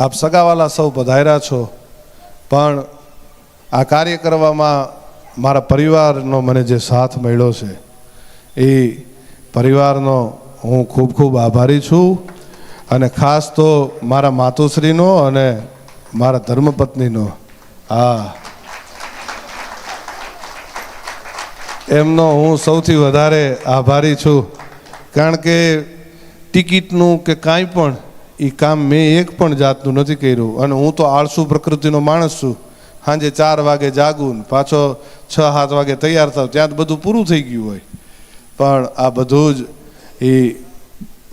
આપ સગાવાલા સૌ પધાર્યા છો. પણ આ કાર્ય કરવામાં મારા પરિવારનો મને જે સાથ મળ્યો છે, એ પરિવારનો હું ખૂબ ખૂબ આભારી છું. અને ખાસ તો મારા માતુશ્રીનો અને મારા ધર્મપત્નીનો. હા. એમનો હું સૌથી વધારે આભારી છું. કારણ કે ટિકિટનું કે કાંઈ પણ એ કામ મેં એક પણ જાતનું નથી કર્યું. અને હું તો આળસુ પ્રકૃતિનો માણસ છું. સાંજે ચાર વાગે જાગું પાછો છ, સાત વાગે તૈયાર થાવ ત્યાં જ બધું પૂરું થઈ ગયું હોય. પણ આ બધું જ એ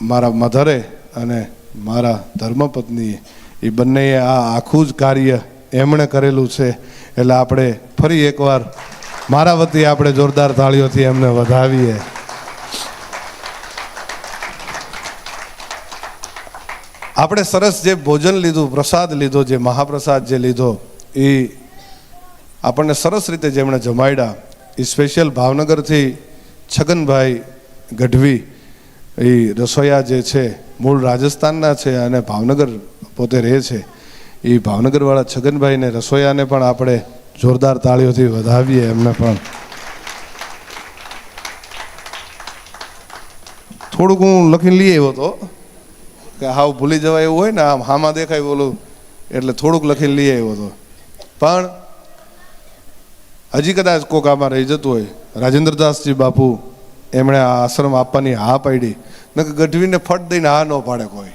મારા મધરે અને મારા ધર્મપત્નીએ, એ બંનેએ આ આખું જ કાર્ય એમણે કરેલું છે. એટલે આપણે ફરી એકવાર મારા વતી આપણે જોરદાર તાળીઓથી એમને વધાવીએ. આપણે સરસ જે ભોજન લીધું, પ્રસાદ લીધો, જે મહાપ્રસાદ જે લીધો, એ આપણને સરસ રીતે જેમણે જમાડ્યા એ સ્પેશિયલ ભાવનગરથી છગનભાઈ ગઢવી, એ રસોઈયા જે છે, મૂળ રાજસ્થાનના છે અને ભાવનગર પોતે રહે છે, એ ભાવનગરવાળા છગનભાઈને રસોઈયાને પણ આપણે જોરદાર તાળીઓથી વધાવીએ એમને પણ. થોડુંક હું લખીને લઈ આવ્યો હતો કે હાવ ભૂલી જવાય એવું હોય ને, આમ હામાં દેખાય બોલું એટલે થોડુંક લખીને લઈ આવ્યો હતો પણ હજી કદાચ કોક આમાં રહી જતું હોય. રાજેન્દ્રદાસજી બાપુ એમણે આ આશ્રમ આપવાની હા પાડી. નકર ગઢવીને ફટ દઈને હા ન પાડે કોઈ.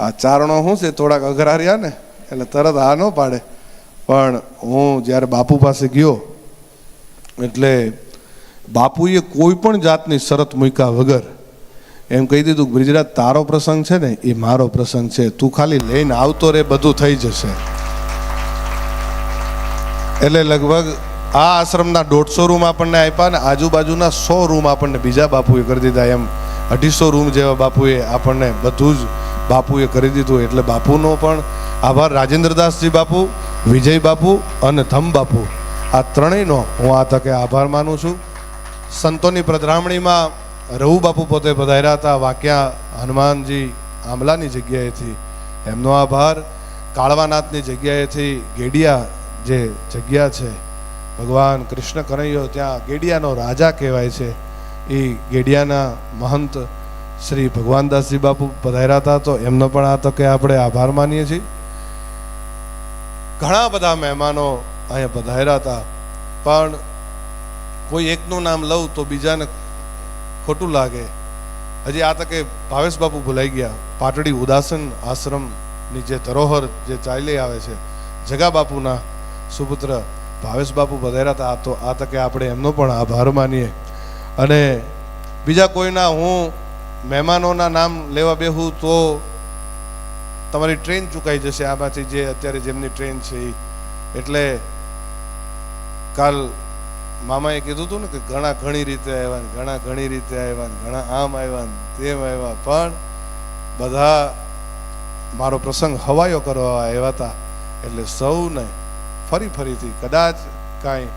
આ ચારણો શું છે? થોડાક અઘરા રહ્યા ને, એટલે તરત હા ન પાડે. પણ હું જ્યારે બાપુ પાસે ગયો, એટલે બાપુએ કોઈ પણ જાતની શરત મૂક્યા વગર એમ કહી દીધું, બ્રિજરાજ, તારો પ્રસંગ છે ને, એ મારો પ્રસંગ છે. તું ખાલી લઈને આવતો રે, બધું થઈ જશે. એટલે લગભગ આ આશ્રમના દોઢસો રૂમ આપણને આપ્યા ને, આજુબાજુના સો રૂમ આપણને બીજા બાપુએ કરી દીધા. એમ અઢીસો રૂમ જેવા બાપુએ આપણને બધું જ બાપુએ કરી દીધું. એટલે બાપુનો પણ આભાર. રાજેન્દ્રદાસજી બાપુ, વિજય બાપુ અને ધમ બાપુ. આ ત્રણેયનો હું આ તકે આભાર માનું છું. સંતોની પધરામણીમાં રઘુ બાપુ પોતે પધાર્યા હતા. વાક્યા હનુમાનજી આંબલાની જગ્યાએથી. એમનો આભાર. કાળવાનાથની જગ્યાએથી ગેડિયા જે જગ્યા છે, ભગવાન કૃષ્ણ કનૈયો ત્યાં ગેડિયાનો રાજા કહેવાય છે. એ ગેડિયાના મહંત શ્રી ભગવાનદાસજી બાપુ પધાર્યા હતા. તો એમનો પણ આ તકે આપણે આભાર માનીએ છીએ. ઘણા બધા મહેમાનો અહીંયા પધાર્યા હતા. પણ કોઈ એકનું નામ લઉં તો બીજાને ખોટું લાગે. હજી આ તકે ભાવેશ બાપુ ભૂલાઈ ગયા. પાટડી ઉદાસન આશ્રમની જે ધરોહર જે ચાલી આવે છે, જગા બાપુના સુપુત્ર ભાવેશ બાપુ પધાર્યા હતા તો આ તકે આપણે એમનો પણ આભાર માનીએ. અને બીજા કોઈના હું મહેમાનોના નામ લેવા બેહું તો તમારી ટ્રેન ચૂકાઈ જશે. આમાંથી જે અત્યારે જેમની ટ્રેન છે એટલે કાલ મામાએ કીધું હતું ને કે ઘણા ઘણી રીતે આવ્યા ને ઘણા ઘણી રીતે આવ્યા ને ઘણા આમ આવ્યા ને તેમ આવ્યા. પણ બધા મારો પ્રસંગ હવાયો કરવા આવ્યા હતા. એટલે સૌને ફરી ફરીથી કદાચ કાંઈ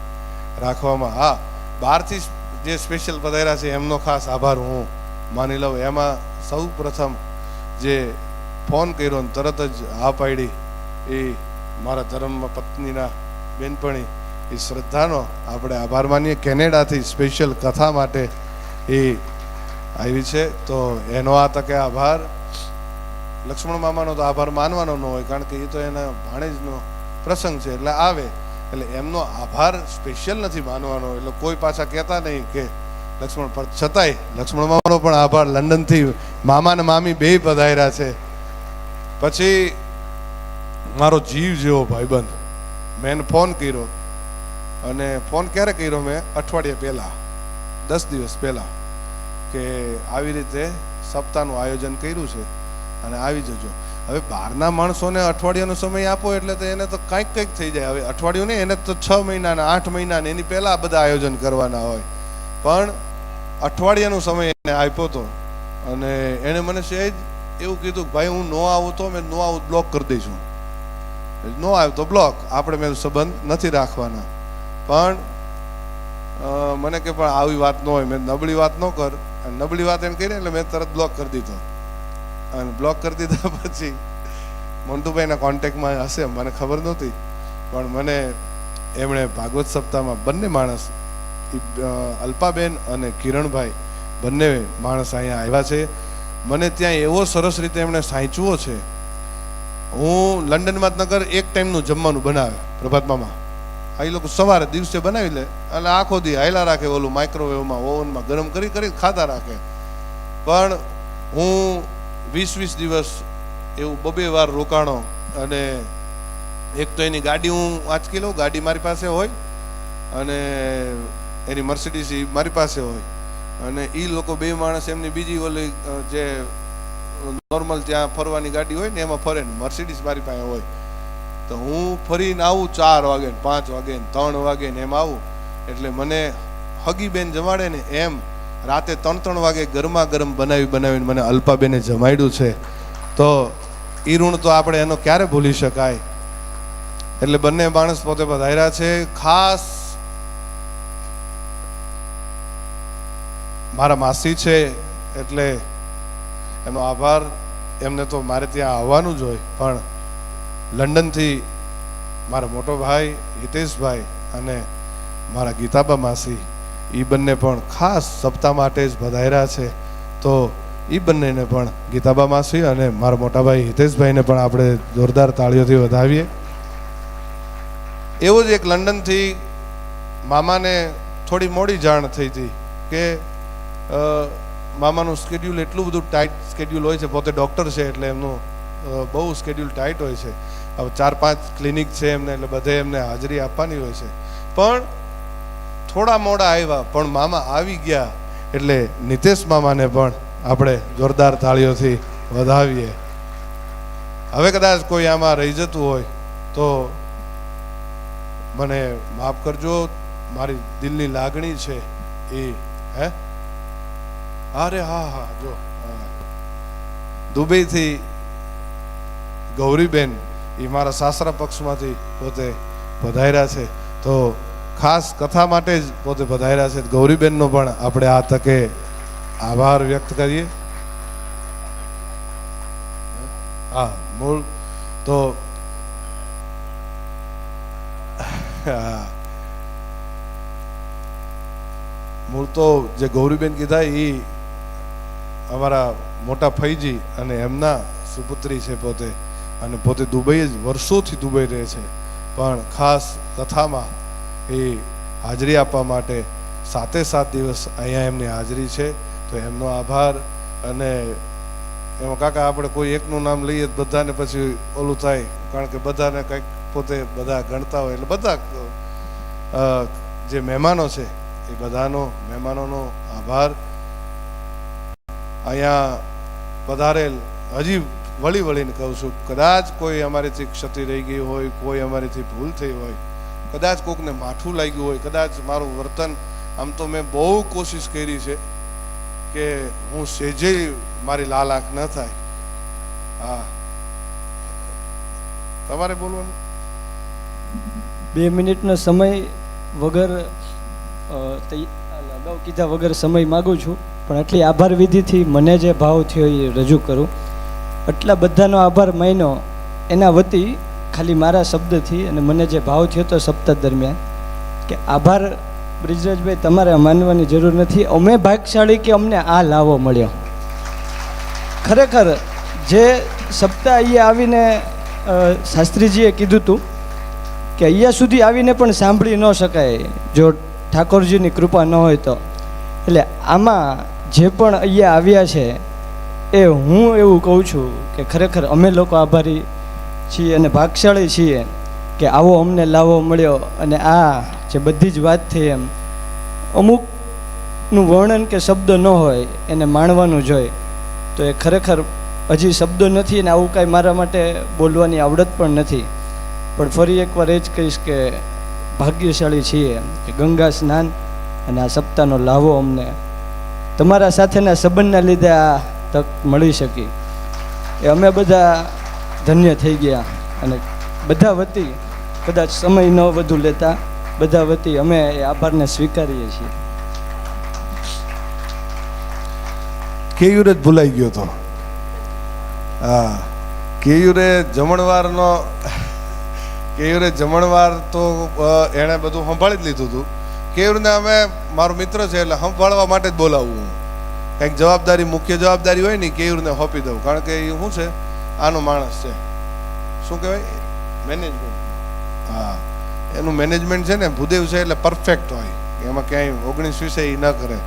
રાખવામાં હા, બહારથી જે સ્પેશિયલ પધાર્યા છે એમનો ખાસ આભાર હું માની લઉં. એમાં સૌ પ્રથમ જે ફોન કર્યો ને તરત જ હા પાડી એ મારા ધર્મમાં પત્નીના બેનપણી એ શ્રદ્ધાનો આપણે આભાર માનીએ. કેનેડાથી સ્પેશિયલ કથા માટે એ આવી છે. તો એનો આ તકે આભાર. લક્ષ્મણ મામાનો તો આભાર માનવાનો ન હોય, કારણ કે એ તો એના ભાણેજનો પ્રસંગ છે, એટલે આવે. એટલે એમનો આભાર સ્પેશિયલ નથી માનવાનો. એટલે કોઈ પાછા કહેતા નહીં કે લક્ષ્મણ પર છતાંય લક્ષ્મણ મામાનો પણ આભાર. લંડનથી મામા ને મામી બે પધાર્યા છે. પછી મારો જીવ જેવો ભાઈબંધ, મેં એને ફોન કર્યો. અને ફોન ક્યારે કર્યો મેં? અઠવાડિયા પહેલાં. દસ દિવસ પહેલાં. કે આવી રીતે સપ્તાહનું આયોજન કર્યું છે અને આવી જજો. હવે બહારના માણસોને અઠવાડિયાનો સમય આપો એટલે તો એને તો કંઈક કંઈક થઈ જાય. હવે અઠવાડિયું નહીં એને તો છ મહિનાના, આઠ મહિનાને એની પહેલાં બધા આયોજન કરવાના હોય. પણ અઠવાડિયાનો સમય એને આપ્યો હતો અને એણે મને સહેજ એવું કીધું કે ભાઈ, હું નો આવું તો મેં નો આવું બ્લોક કરી દઈશું. નો આવ્યો તો બ્લોક. આપણે મેં સંબંધ નથી રાખવાના. પણ મને કે પણ આવી વાત ન હોય. મેં નબળી વાત ન કર. અને નબળી વાત એને કરી એટલે મેં તરત બ્લોક કરી દીધો. અને બ્લોક કરી દીધા પછી મોન્ટુભાઈના કોન્ટેક્ટમાં હશે મને ખબર નહોતી. પણ મને એમણે ભાગવત સપ્તાહમાં બંને માણસ અલ્પાબેન અને કિરણભાઈ બંને માણસ અહીંયા આવ્યા છે. મને ત્યાં એવો સરસ રીતે એમણે સાંચવો છે. હું લંડનમાં નગર એક ટાઈમનું જમવાનું બનાવે પ્રભાત મામા. એ લોકો સવારે દિવસે બનાવી લે. એટલે આખો દી હાયલા રાખે ઓલું માઇક્રોવેવમાં ઓવનમાં ગરમ કરી કરી ખાતા રાખે. પણ હું વીસ વીસ દિવસ એવું બબે વાર રોકાણો અને એક તો એની ગાડી હું આંચકી લઉં, ગાડી મારી પાસે હોય અને એની મર્સિડીઝ મારી પાસે હોય. અને એ લોકો બે માણસ એમની બીજી ઓલી જે નોર્મલ ત્યાં ફરવાની ગાડી હોય ને એમાં ફરે ને, મર્સિડીઝ મારી પાસે હોય. તો હું ફરીને આવું ચાર વાગે પાંચ વાગે ત્રણ વાગે ને એમ આવું. એટલે મને હગીબેન જમાડે ને એમ રાતે ત્રણ ત્રણ વાગે ગરમા ગરમ બનાવી બનાવીને મને અલ્પાબેને જમાડ્યું છે. તો એ ઋણ તો આપણે એનો ક્યારે ભૂલી શકાય? એટલે બંને માણસ પોતે પધાર્યા છે. ખાસ મારા માસી છે, એટલે એનો આભાર. એમને તો મારે ત્યાં આવવાનું જ હોય, પણ લંડનથી મારા મોટો ભાઈ હિતેશભાઈ અને મારા ગીતાબા માસી એ બંને પણ ખાસ સપ્તાહ માટે જ વધાર્યા છે. તો એ બંનેને પણ ગીતાબા માસી અને મારા મોટા ભાઈ હિતેશભાઈને પણ આપણે જોરદાર તાળીઓથી વધાવીએ. એવું જ એક લંડનથી મામાને થોડી મોડી જાણ થઈ હતી કે મામાનું સ્કેડ્યુલ એટલું બધું ટાઈટ સ્કેડ્યુલ હોય છે, પોતે ડૉક્ટર છે એટલે એમનું બહુ સ્કેડ્યુલ ટાઈટ હોય છે. હવે ચાર પાંચ ક્લિનિક છે એમને, એટલે બધે એમને હાજરી આપવાની હોય છે. પણ થોડા મોડા આવ્યા, પણ મામા આવી ગયા, એટલે નિતેશ મામાને પણ આપણે જોરદાર તાળીઓથી વધાવીએ. હવે કદાચ કોઈ આમાં રહી જતું હોય, તો મને માફ કરજો, મારી દિલની લાગણી છે એ, હે? અરે હા હા, જો દુબઈથી ગૌરીબેન એ મારા સાસરા પક્ષમાંથી પોતે પધાર્યા છે. તો ખાસ કથા માટે જ પોતે પધાર્યા છે. ગૌરીબેનનો પણ આપણે આ તકે આભાર વ્યક્ત કરીએ. હા, મૂળ તો મૂળ તો જે ગૌરીબેન કીધા એ અમારા મોટા ફૈજી અને એમના સુપુત્રી છે પોતે. અને પોતે દુબઈ જ વર્ષોથી દુબઈ રહે છે. પણ ખાસ કથામાં એ હાજરી આપવા માટે સાતે સાત દિવસ અહીંયા એમની હાજરી છે. તો એમનો આભાર અને એમાં કાકા આપણે કોઈ એકનું નામ લઈએ બધાને પછી ઓલું થાય. કારણ કે બધાને કંઈક પોતે બધા ગણતા હોય એટલે બધા જે મહેમાનો છે એ બધાનો મહેમાનોનો આભાર. અહીંયા પધારેલ હજી વળી વળીને કહું છું, કદાચ કોઈ અમારીથી ક્ષતિ રહી ગઈ હોય, કોઈ અમારીથી ભૂલ થઈ હોય, કદાચ કોકને માઠું લાગ્યું હોય, કદાચ મારું વર્તન, આમ તો મેં બહુ કોશિશ કરી છે કે હું સેજે મારી લાલ આંખ ન થાય. હા. તમારે બોલવાનું? બે મિનિટનો સમય વગર અગાઉ કીધા વગર સમય માગું છું, પણ આટલી આભાર વિધિથી મને જે ભાવ થયો એ રજૂ કરું. આટલા બધાનો આભાર માન્યો. એના વતી ખાલી મારા શબ્દથી અને મને જે ભાવ થયો હતો સપ્તાહ દરમિયાન કે આભાર બ્રિજરાજભાઈ, તમારે માનવાની જરૂર નથી. અમે ભાગશાળી કે અમને આ લાવો મળ્યો. ખરેખર જે સપ્તાહ અહીંયા આવીને શાસ્ત્રીજીએ કીધું હતું કે અહીંયા સુધી આવીને પણ સાંભળી ન શકાય જો ઠાકોરજીની કૃપા ન હોય તો. એટલે આમાં જે પણ અહીંયા આવ્યા છે એ હું એવું કહું છું કે ખરેખર અમે લોકો આભારી છીએ અને ભાગશાળી છીએ કે આવો અમને લાવો મળ્યો અને આ જે બધી જ વાત થઈ એમ, અમુકનું વર્ણન કે શબ્દ ન હોય એને માણવાનું જ તો એ ખરેખર હજી શબ્દો નથી અને આવું કાંઈ મારા માટે બોલવાની આવડત પણ નથી. પણ ફરી એકવાર એ જ કહીશ કે ભાગ્યશાળી છીએ કે ગંગા સ્નાન અને આ સપ્તાહનો લાવો અમને. તમારા સાથેના સંબંધના લીધે આ તક મળી શકી. એ અમે બધા ધન્ય થઈ ગયા અને બધા વતી કદાચ સમય ન વધુ લેતા બધા વતી અમે એ આભારને સ્વીકારીએ છીએ. કેયુર જ ભૂલાઈ ગયો તો? હા, કેયુરે જમણવારનો, કેયુરે જમણવાર તો એણે બધું સંભાળી જ લીધું હતું. કેયુરને અમે, મારો મિત્ર છે એટલે સંભાળવા માટે જ બોલાવું હું. કંઈક જવાબદારી મુખ્ય જવાબદારી હોય ને કેયુરને સોંપી દઉં. કારણ કે એ શું છે? આનો માણસ છે. શું કહેવાય? મેનેજમેન્ટ હા. એનું મેનેજમેન્ટ છે ને ભૂદેવ છે એટલે પરફેક્ટ હોય. એમાં ક્યાંય ઓગણીસ વિશે એ ન કરે.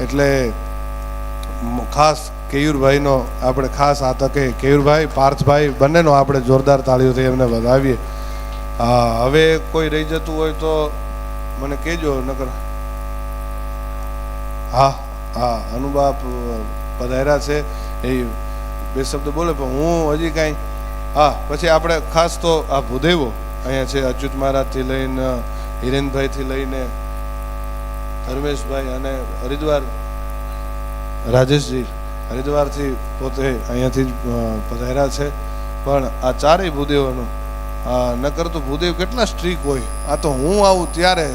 એટલે ખાસ કેયુરભાઈનો આપણે ખાસ આ તકે કેયુરભાઈ પાર્થભાઈ બંનેનો આપણે જોરદાર તાળીઓથી એમને વધાવીએ. હા હવે કોઈ રહી જતું હોય તો મને કહેજો નકર. હા. હા, અનુબાપ પધાર્યા છે. એ બે શબ્દ બોલે, પણ હું હજી કાંઈ, હા, પછી આપણે ખાસ તો આ ભૂદેવો અહીંયા છે, અચ્યુત મહારાજથી લઈને, હિરેનભાઈથી લઈને, ધર્મેશભાઈ અને હરિદ્વાર, રાજેશજી, હરિદ્વારથી પોતે અહીંયાથી જ પધાર્યા છે. પણ આ ચારેય ભૂદેવોનું, આ નકર તો ભૂદેવ કેટલા સ્ટ્રીક હોય. આ તો હું આવું ત્યારે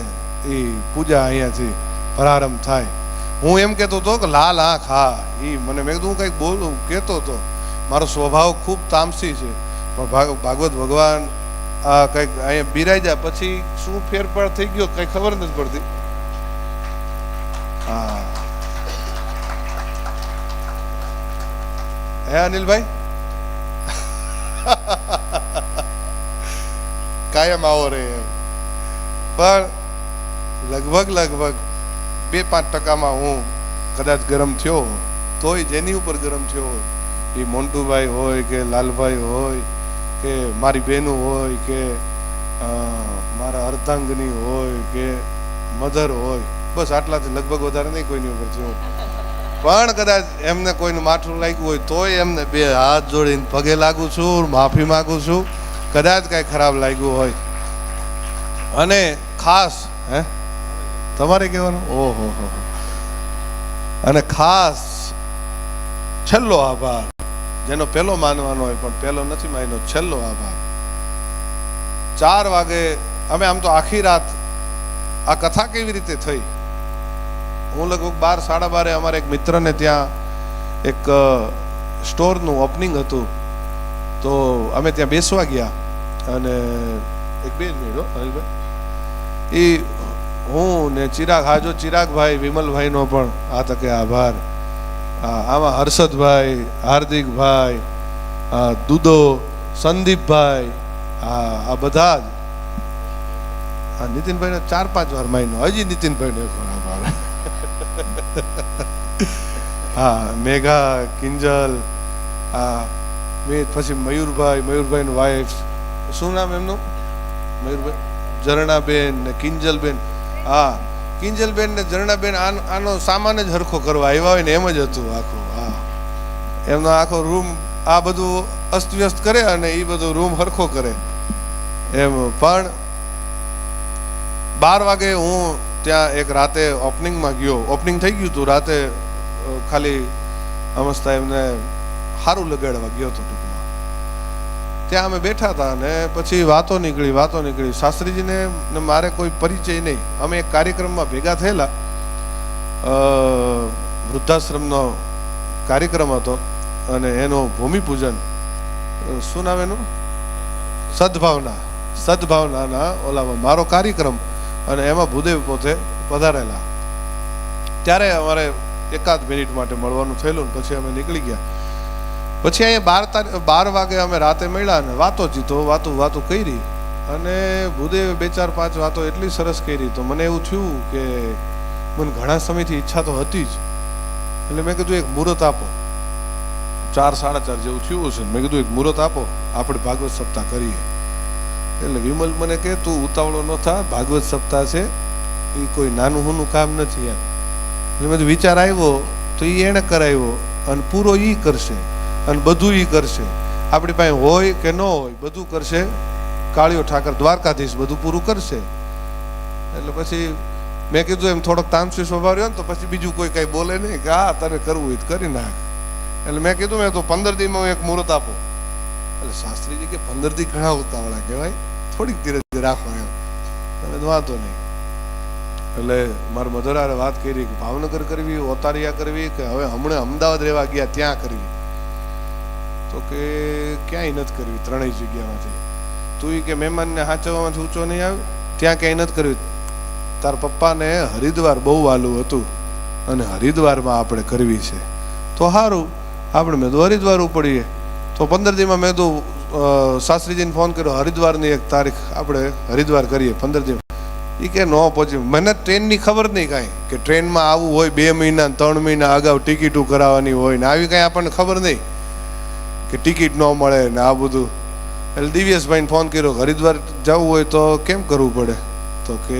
એ પૂજા અહીંયાથી પ્રારંભ થાય. હું એમ કહેતો હતો કે, લાલ આંખ, હા. એ મને મેં કીધું, હું કંઈક બોલું. કહેતો હતો, મારો સ્વભાવ ખૂબ તામસી છે, પણ ભાગવત ભગવાન આ કંઈક અહીંયા બિરાઈ જાય, પછી શું ફેરફાર થઈ ગયો કંઈ ખબર નથી પડતી. હા. હે અનિલભાઈ? કાયમ આવો રે એમ. પણ લગભગ લગભગ બે પાંચ ટકામાં હું કદાચ ગરમ થયો તોય જેની ઉપર ગરમ થયો હોય એ મોન્ટુભાઈ હોય કે લાલભાઈ હોય કે મારી બહેનું હોય કે મારા અર્ધાંગની હોય કે મધર હોય, બસ આટલાથી લગભગ વધારે નહીં કોઈની ઉપર થયું પણ કદાચ એમને કોઈનું માથું લાગ્યું હોય, તોય એમને બે હાથ જોડીને પગે લાગુ છું, માફી માગું છું. કદાચ કાંઈ ખરાબ લાગ્યું હોય. અને ખાસ, હે તમારે કહેવાનું? ઓહો હો. અને ખાસ છેલ્લો આભાર જેનો પહેલો માનવાનો હોય પણ પહેલો નથી માન્યો છેલ્લો આભાર. ચાર વાગે અમે આમ તો આખી રાત આ કથા કેવી રીતે થઈ? હું લગભગ બાર સાડા બારે અમારે એક મિત્રને ત્યાં એક સ્ટોરનું ઓપનિંગ હતું. તો અમે ત્યાં બેસવા ગયા અને એક બે જ મિનિટ હો, અનિલભાઈ. એ હું ને ચિરાગ હાજો ચિરાગભાઈ, વિમલભાઈનો પણ આ તકે આભાર. આમાં હર્ષદભાઈ, હાર્દિકભાઈ દુદો, સંદીપભાઈ, આ આ બધા જ. આ નીતિનભાઈને ચાર પાંચ વાર માયનો. હજી નીતિનભાઈનો એક વાર આભાર. હા, મેઘા, કિંજલ, આ મેં પછી મયુરભાઈ, મયુરભાઈનું વાઈફ શું નામ એમનું? મયુરભાઈ, ઝરણાબેન ને કિંજલબેન. હા. કિંજલબેન ને ઝરણાબેન આનો સામાન જ હરખો કરવા આવ્યા હોય ને એમ જ હતું આખું, હા. એમનો આખો રૂમ આ બધું અસ્તવ્યસ્ત કરે અને એ બધો રૂમ હરખો કરે. એમ, પણ બાર વાગે હું ત્યાં એક રાતે ઓપનિંગમાં ગયો. ઓપનિંગ થઈ ગયું હતું રાતે ખાલી અમસ્તા એમને સારું લગાડવા ગયો હતો ટૂંકમાં. ત્યાં અમે બેઠા હતા અને પછી વાતો નીકળી વાતો નીકળી. શાસ્ત્રીજીને મારે કોઈ પરિચય નહીં. અમે એક કાર્યક્રમમાં ભેગા થયેલા. વૃદ્ધાશ્રમનો કાર્યક્રમ હતો અને એનો ભૂમિપૂજન. શું નામ એનું? સદભાવના. સદભાવનાના ઓલામાં મારો કાર્યક્રમ અને એમાં ભૂદેવ પોતે પધારેલા. ત્યારે અમારે એકાદ મિનિટ માટે મળવાનું થયેલું ને પછી અમે નીકળી ગયા. પછી અહીંયા બાર તારીખ બાર વાગે અમે રાતે મળ્યા ને વાતો જીતો વાતો વાતો કરી. અને ભૂદેવે બે ચાર, પાંચ વાતો એટલી સરસ કરી. તો મને એવું થયું કે મને ઘણા સમયથી ઈચ્છા તો હતી જ. એટલે મેં કીધું, એક મુહૂર્ત આપો. ચાર, સાડા ચાર જેવું થયું હશે મેં કીધું, એક મુહૂર્ત આપો. આપણે ભાગવત સપ્તાહ કરીએ. એટલે વિમલ મને કે તું ઉતાવળો ન થા. ભાગવત સપ્તાહ છે. એ કોઈ નાનું હુનું કામ નથી એમ. એટલે મેં વિચાર આવ્યો તો એ એણે કરાવ્યો અને પૂરો એ કરશે. અને બધું એ કરશે. આપણી પાસે હોય કે ન હોય, બધું કરશે. કાળિયો ઠાકર દ્વારકાધીશ બધું પૂરું કરશે. એટલે પછી મેં કીધું એમ થોડોક તામસી સ્વભાવ રહ્યો ને તો પછી બીજું કોઈ કંઈ બોલે નહીં કે, હા, તને કરવું તો કરી નાખ. એટલે મેં કીધું, મેં તો પંદર દીમાં એક મુહૂર્ત આપો. એટલે શાસ્ત્રીજી કે, પંદર દી ઘણા ઉતાવળા કહેવાય. થોડીક ધીરે ધીરે રાખો એમ. તમે વાંધો નહીં. એટલે મારા મધરારે વાત કરી કે, ભાવનગર કરવી, ઓતારિયા કરવી કે, હવે હમણાં અમદાવાદ રહેવા ગયા, ત્યાં કરવી. તો કે ક્યાંય નથી કરવી, ત્રણેય જગ્યામાંથી તું એ કે મહેમાનને હાચવવામાંથી ઊંચો નહીં આવ્યો ત્યાં ક્યાંય નથી કરવી. તાર પપ્પાને હરિદ્વાર બહુ વાલું હતું અને હરિદ્વારમાં આપણે કરવી છે. તો સારું આપણે મેં તો હરિદ્વાર ઉપડીએ. તો પંદર દીમાં મેં તો શાસ્ત્રીજીને ફોન કર્યો, હરિદ્વારની એક તારીખ આપણે હરિદ્વાર કરીએ પંદર દી એ કે ન પહોંચી મને ટ્રેનની ખબર નહીં કાંઈ કે ટ્રેનમાં આવવું હોય બે મહિના ત્રણ મહિના અગાઉ ટિકિટો કરાવવાની હોય ને આવી કાંઈ આપણને ખબર નહીં. કે ટિકિટ ન મળે ને આ બધું. એટલે દિવ્યેશભાઈને ફોન કર્યો, હરિદ્વાર જવું હોય તો કેમ કરવું પડે? તો કે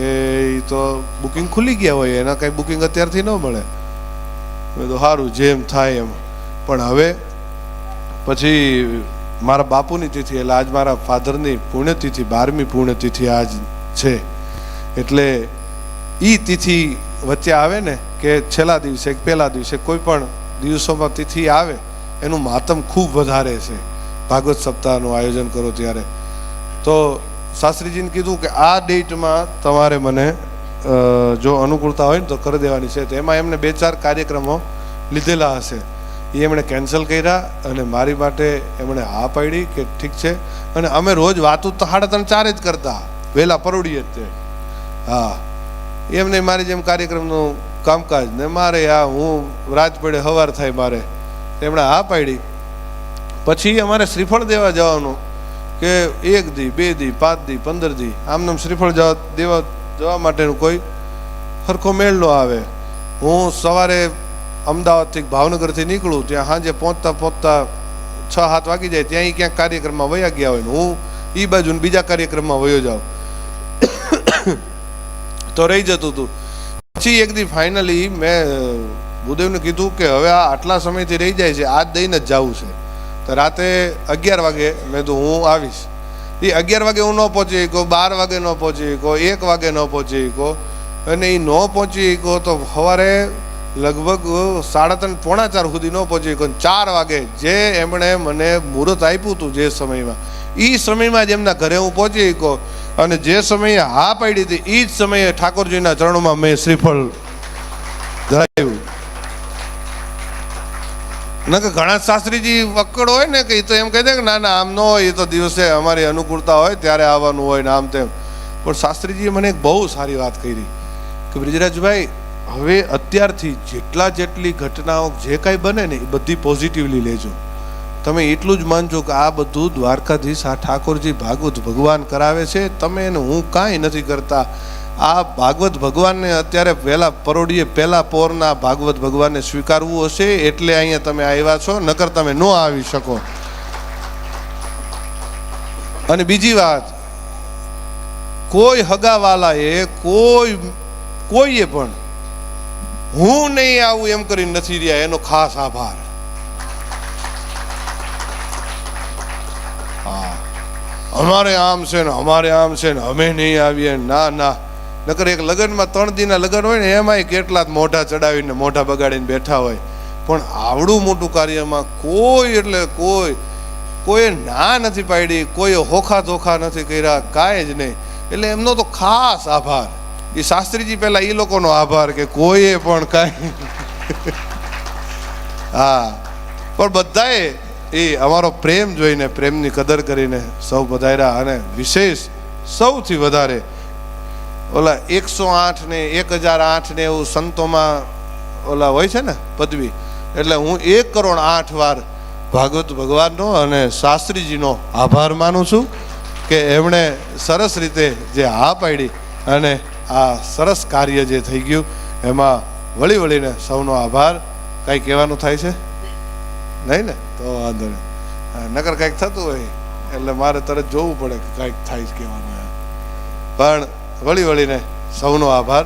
એ તો બુકિંગ ખુલી ગયા હોય, એના કાંઈ બુકિંગ અત્યારથી ન મળે. મેં તો સારું જેમ થાય એમ. પણ હવે પછી મારા બાપુની તિથિ, એટલે આજ મારા ફાધરની પુણ્યતિથિ, બારમી પુણ્યતિથિ આજ છે. એટલે એ તિથિ વચ્ચે આવે ને કે છેલ્લા દિવસે પહેલા દિવસે કોઈ પણ દિવસોમાં તિથિ આવે એનું માતમ ખૂબ વધારે છે. ભાગવત સપ્તાહનું આયોજન કરો ત્યારે. તો શાસ્ત્રીજીને કીધું કે આ ડેટમાં તમારે મને જો અનુકૂળતા હોય ને તો કરી દેવાની છે. તો એમાં એમને બે ચાર કાર્યક્રમો લીધેલા હશે. એ એમણે કેન્સલ કર્યા અને મારી માટે એમણે હા પાડી કે ઠીક છે. અને અમે રોજ વાતું તો સાડા ત્રણ ચાર જ કરતા. વહેલા પરોડીએ જ તે. હા. એમને મારી જેમ કાર્યક્રમનું કામકાજ ને મારે આ હું રાત પડે હવાર થાય મારે. એમણે હા પાડી. પછી અમારે શ્રીફળ દેવા જવાનું કે એક દી, બે દી, પાંચ દી, પંદર દી. આમનામ શ્રીફળ જવા દેવા જવા માટેનું કોઈ સરખો મેળ ન આવે. હું સવારે અમદાવાદથી ભાવનગરથી નીકળું, ત્યાં સાંજે પહોંચતા પહોંચતા છ, સાત વાગી જાય, ત્યાં ક્યાંક કાર્યક્રમમાં વયા ગયા હોય ને હું એ બાજુ બીજા કાર્યક્રમમાં વયો જાઉં. તો રહી જતું હતું પછી એક દી ફાઇનલી મેં ભૂદેવને કીધું કે હવે આ આટલા સમયથી રહી જાય છે, આજ દઈને જ જવું છે. તો રાતે અગિયાર વાગે મેં તો હું આવીશ. એ અગિયાર વાગે હું ન પહોંચી શકો બાર વાગે ન પહોંચી શકો એક વાગે ન પહોંચી શકો અને એ ન પહોંચી શક્યો તો સવારે લગભગ સાડા ત્રણ, પોણા ચાર સુધી ન પહોંચી શકો ચાર વાગે જે એમણે મને મુહૂર્ત આપ્યું હતું જે સમયમાં એ સમયમાં જ એમના ઘરે હું પહોંચી શક્યો. અને જે સમયે હા પાડી હતી એ જ સમયે ઠાકોરજીના ચરણોમાં મેં શ્રીફળ ધરાવ્યું. નકર ઘણા શાસ્ત્રીજી વક્કડ હોય ને કે એ તો એમ કહી દે કે ના ના, આમ ન હોય એ તો દિવસે અમારી અનુકૂળતા હોય, ત્યારે આવવાનું હોય ને આમ તેમ. પણ શાસ્ત્રીજીએ મને એક બહુ સારી વાત કરી કે બ્રિજરાજભાઈ, હવે અત્યારથી જેટલા જેટલી ઘટનાઓ જે કાંઈ બને ને એ બધી પોઝિટિવલી લેજો. તમે એટલું જ માનજો કે આ બધું દ્વારકાધીશ, આ ઠાકોરજી ભાગવત ભગવાન કરાવે છે, તમે એને હું કાંઈ નથી કરતા. આ ભાગવત ભગવાનને અત્યારે પહેલા પરોડીએ પહેલા પોરના ભાગવત ભગવાનને સ્વીકારવું હશે એટલે અહીંયા તમે આવ્યા છો, નકર તમે ન આવી શકો. અને બીજી વાત, કોઈ હગાવાલાએ કોઈ, કોઈએ પણ હું નહીં આવું એમ કરીને નથી રહ્યા, એનો ખાસ આભાર. અમારે આમ છે ને, અમારે આમ છે ને, અમે નહીં આવીએ, ના ના. નકર એક લગ્નમાં ત્રણ દીના લગ્ન હોય ને, એમાંય કેટલા મોઢા ચડાવીને, મોઢા બગાડીને બેઠા હોય. પણ આવડું મોટું કાર્યમાં કોઈ એટલે કોઈ કોઈએ ના નથી પાડી કોઈએ હોખા ધોખા નથી કર્યા, કાંઈ જ નહીં. એટલે એમનો તો ખાસ આભાર. એ શાસ્ત્રીજી પહેલા એ લોકોનો આભાર કે કોઈએ પણ કાંઈ હા. પણ બધાએ એ અમારો પ્રેમ જોઈને, પ્રેમની કદર કરીને સૌ વધાર્યા અને વિશેષ સૌથી વધારે ઓલા એકસો આઠ ને એક હજાર આઠ ને એવું સંતોમાં ઓલા હોય છે ને પદવી. એટલે હું એક કરોડ આઠ વાર ભાગવત ભગવાનનો અને શાસ્ત્રીજીનો આભાર માનું છું કે એમણે સરસ રીતે જે હા પાડી અને આ સરસ કાર્ય જે થઈ ગયું, એમાં વળી વળીને સૌનો આભાર. કંઈ કહેવાનું થાય છે? નહીં ને? તો વાંધો નહીં. નકર કાંઈક થતું હોય, એટલે મારે તરત જોવું પડે કે કાંઈક થાય જ કહેવાનું પણ વળી વળીને સૌનો આભાર.